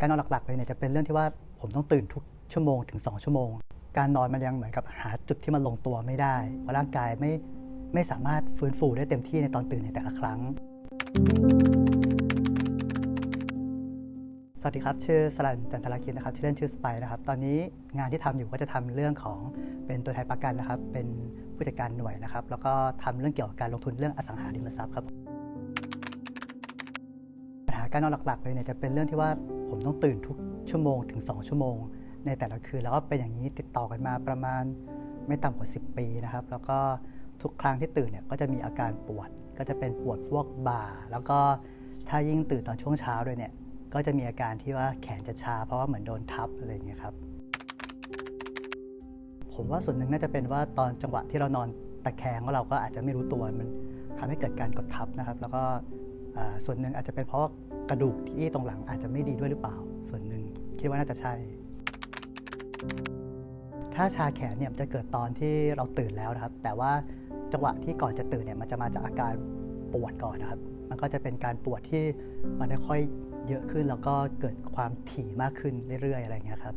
การนอนหลักๆเลยเนี่ยจะเป็นเรื่องที่ว่าผมต้องตื่นทุกชั่วโมงถึง 2 ชั่วโมง การนอนมันยังเหมือนกับหาจุดที่มันลงตัวไม่ได้เพราะร่างกายไม่ไม่สามารถฟื้นฟูได้เต็มที่ในตอนตื่นในแต่ละครั้ง สวัสดีครับ ชื่อสลันจันทราคินนะครับชื่อเล่นชื่อสไปนะครับ ตอนนี้งานที่ทำอยู่ก็จะทำเรื่องของเป็นตัวแทนประกันนะครับ เป็นผู้จัดการหน่วยนะครับ แล้วก็ทำเรื่องเกี่ยวกับการลงทุนเรื่องอสังหาริมทรัพย์ครับ การนอนหลักๆเลยเนี่ยจะเป็นเรื่องที่ว่าผมต้องตื่นทุกชั่วโมงถึง 2 ชั่วโมง ในแต่ละคืนแล้วก็เป็นอย่างนี้ติดต่อกันมาประมาณไม่ต่ำกว่า 10 ปีนะครับ แล้วก็ทุกครั้งที่ตื่นเนี่ยก็จะมีอาการปวด ก็จะเป็นปวดพวกบ่า แล้วก็ถ้ายิ่งตื่นตอนช่วงเช้าด้วยเนี่ยก็จะมีอาการที่ว่าแขนจะชา เพราะว่าเหมือนโดนทับอะไรอย่างเงี้ยครับผมว่าส่วนหนึ่งน่าจะเป็นว่าตอนจังหวะที่เรานอนตะแคงแล้วเราก็อาจจะไม่รู้ตัวมันทำให้เกิดการกดทับนะครับ แล้วก็ ส่วนหนึ่งอาจจะเป็นเพราะกระดูกที่ตรงหลังอาจจะไม่ดีด้วยหรือเปล่า ส่วนหนึ่งคิดว่าน่าจะใช่ ถ้าชาแขนเนี่ยจะเกิดตอนที่เราตื่นแล้วนะครับ แต่ว่าจังหวะที่ก่อนจะตื่นเนี่ยมันจะมาจากอาการปวดก่อนนะครับ มันก็จะเป็นการปวดที่มันค่อยๆเยอะขึ้นแล้วก็เกิดความถี่มากขึ้นเรื่อยๆอะไรเงี้ยครับ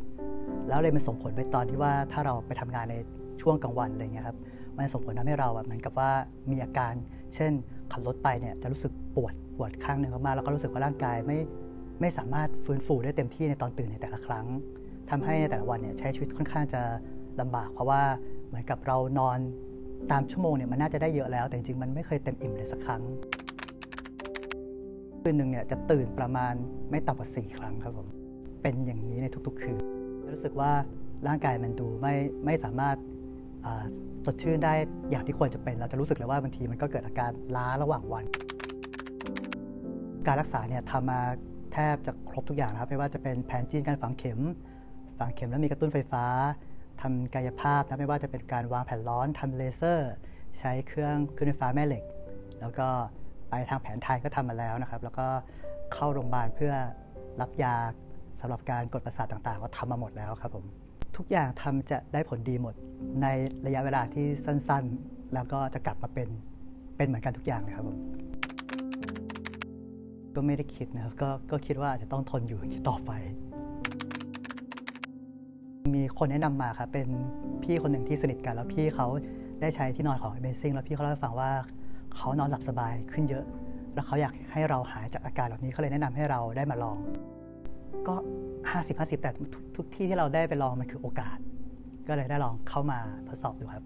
แล้วเลยมันส่งผลไปตอนที่ว่าถ้าเราไปทำงานในช่วงกลางวันอะไรเงี้ยครับ มันส่งผลทำให้เราอะเหมือนกับว่ามีอาการ เช่น ขับรถไปเนี่ยจะรู้สึกปวดปวดข้างหนึ่งมากๆแล้วก็รู้สึกว่าร่างกายไม่ไม่สามารถฟื้นฟูได้เต็มที่ในตอนตื่นในแต่ละครั้งทำให้ในแต่ละวันเนี่ยใช้ชีวิตค่อนข้างจะลำบาก เพราะว่าเหมือนกับเรานอนตามชั่วโมงเนี่ยมันน่าจะได้เยอะแล้ว แต่จริงๆมันไม่เคยเต็มอิ่มเลยสักครั้งคืนหนึ่งเนี่ยจะตื่นประมาณไม่ต่ำกว่า4ครั้งครับผมเป็นอย่างนี้ในทุกๆคืนรู้สึกว่าร่างกายมันดูไม่ไม่สามารถ สดชื่นได้อย่างที่ควรจะเป็น เราจะรู้สึกเลยว่าบางทีมันก็เกิดอาการล้าระหว่างวัน การรักษาเนี่ยทำมาแทบจะครบทุกอย่างนะครับไม่ว่าจะเป็นแผนจีนการฝังเข็ม ฝังเข็มแล้วมีกระตุ้นไฟฟ้าทำกายภาพนะไม่ว่าจะเป็นการวางแผ่นร้อนทำเลเซอร์ ใช้เครื่องคลื่นไฟฟ้าแม่เหล็ก แล้วก็ไปทางแผนไทยก็ทำมาแล้วนะครับ แล้วก็เข้าโรงพยาบาลเพื่อรับยาสำหรับการกดประสาทต่างๆ ก็ทำมาหมดแล้วครับผม ทุกอย่างทำจะได้ผลดีหมด ในระยะเวลาที่สั้นๆ แล้วก็จะกลับมาเป็นเป็นเหมือนกันทุกอย่างเลยครับผมก็ไม่ได้คิดนะครับก็ก็คิดว่าอาจจะต้องทนอยู่อย่างนี้ต่อไป มีคนแนะนำมาครับเป็นพี่คนหนึ่งที่สนิทกัน แล้วพี่เขาได้ใช้ที่นอนของ Amazing แล้วพี่เขาเล่าให้ฟังว่าเขานอนหลับสบายขึ้นเยอะ แล้วเขาอยากให้เราหายจากอาการเหล่านี้เขาเลยแนะนำให้เราได้มาลอง ก็ 50 50 แต่ทุกทุกที่ที่เราได้ไปลองมันคือโอกาส ก็เลยได้ลองเข้ามาทดสอบดูครับ